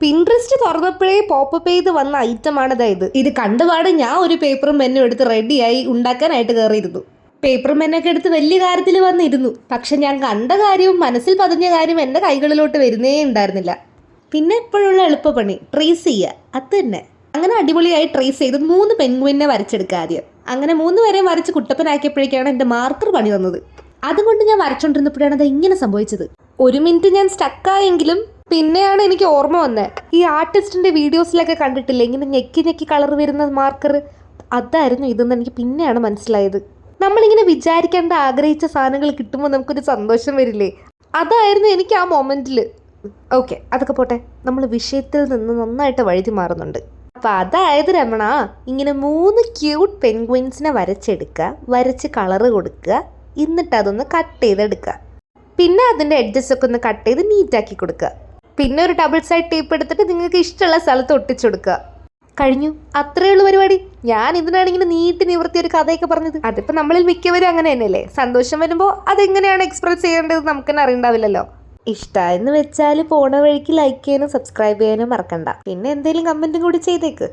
Pinterest തുറന്നപ്പോഴേ popup ചെയ്ത് വന്ന item ആണ് അതായത്. ഇത് കണ്ടുപാട് ഞാൻ ഒരു പേപ്പറും പെന്നും എടുത്ത് റെഡിയായി ഉണ്ടാക്കാനായിട്ട് കയറിയിരുന്നു. പേപ്പറും പെന്നൊക്കെ എടുത്ത് വലിയ കാര്യത്തിൽ വന്നിരുന്നു. പക്ഷെ ഞാൻ കണ്ട കാര്യവും മനസ്സിൽ പതിഞ്ഞ കാര്യം എന്റെ കൈകളിലോട്ട് വരുന്നേ ഉണ്ടായിരുന്നില്ല. പിന്നെ എപ്പോഴുള്ള എളുപ്പപ്പണി ട്രേസ് ചെയ്യുക. അത് തന്നെ. അങ്ങനെ അടിപൊളിയായി ട്രേസ് ചെയ്ത് മൂന്ന് പെൻഗുവിനെ വരച്ചെടുക്കുക ആദ്യം. അങ്ങനെ മൂന്ന് പേരെയും വരച്ച് കുട്ടപ്പനാക്കിയപ്പോഴേക്കാണ് എന്റെ മാർക്കർ പണി വന്നത്. അതുകൊണ്ട് ഞാൻ വരച്ചോണ്ടിരുന്നപ്പോഴാണ് അത് ഇങ്ങനെ സംഭവിച്ചത്. ഒരു മിനിറ്റ് ഞാൻ സ്റ്റക്കായെങ്കിലും പിന്നെയാണ് എനിക്ക് ഓർമ്മ വന്നത് ഈ ആർട്ടിസ്റ്റിന്റെ വീഡിയോസിലൊക്കെ കണ്ടിട്ടില്ലേ? ഇങ്ങനെ ഞെക്കി ഞെക്കി കളർ വരുന്ന മാർക്കർ അതായിരുന്നു ഇതെന്ന് എനിക്ക് പിന്നെയാണ് മനസ്സിലായത്. നമ്മളിങ്ങനെ വിചാരിക്കേണ്ട ആഗ്രഹിച്ച സാധനങ്ങൾ കിട്ടുമ്പോൾ നമുക്കൊരു സന്തോഷം വരില്ലേ? അതായിരുന്നു എനിക്ക് ആ മൊമെന്റിൽ ഓക്കെ അതൊക്കെ പോട്ടെ. നമ്മൾ വിഷയത്തിൽ നിന്ന് നന്നായിട്ട് വഴുതി മാറുന്നുണ്ട്. അപ്പം അതായത് രമണ ഇങ്ങനെ മൂന്ന് ക്യൂട്ട് പെൻഗ്വിൻസിനെ വരച്ചെടുക്കുക വരച്ച് കളറ് കൊടുക്കുക എന്നിട്ട് അതൊന്ന് കട്ട് ചെയ്തെടുക്കുക. പിന്നെ അതിന്റെ എഡ്ജസ് ഒക്കെ ഒന്ന് കട്ട് ചെയ്ത് നീറ്റാക്കി കൊടുക്കുക. പിന്നെ ഒരു ഡബിൾ സൈഡ് ടേപ്പ് എടുത്തിട്ട് നിങ്ങൾക്ക് ഇഷ്ടമുള്ള സ്ഥലത്ത് ഒട്ടിച്ചു കൊടുക്കുക കഴിഞ്ഞു. അത്രയേ ഉള്ളൂ പരിപാടി. ഞാൻ ഇതിനാണ് ഇങ്ങനെ നീട്ടി നിവർത്തി ഒരു കഥയൊക്കെ പറഞ്ഞത്? അതിപ്പോൾ നമ്മളിൽ മിക്കവരും അങ്ങനെ തന്നെയല്ലേ? സന്തോഷം വരുമ്പോൾ അതെങ്ങനെയാണ് എക്സ്പ്രസ് ചെയ്യേണ്ടത് നമുക്ക് തന്നെ അറിയണ്ടാവില്ലല്ലോ. ഇഷ്ടമായെന്ന് വെച്ചാൽ പോണ വഴിക്ക് ലൈക്ക് ചെയ്യാനും സബ്സ്ക്രൈബ് ചെയ്യാനും മറക്കണ്ട. പിന്നെ എന്തെങ്കിലും കമന്റും കൂടി ചെയ്തേക്ക്.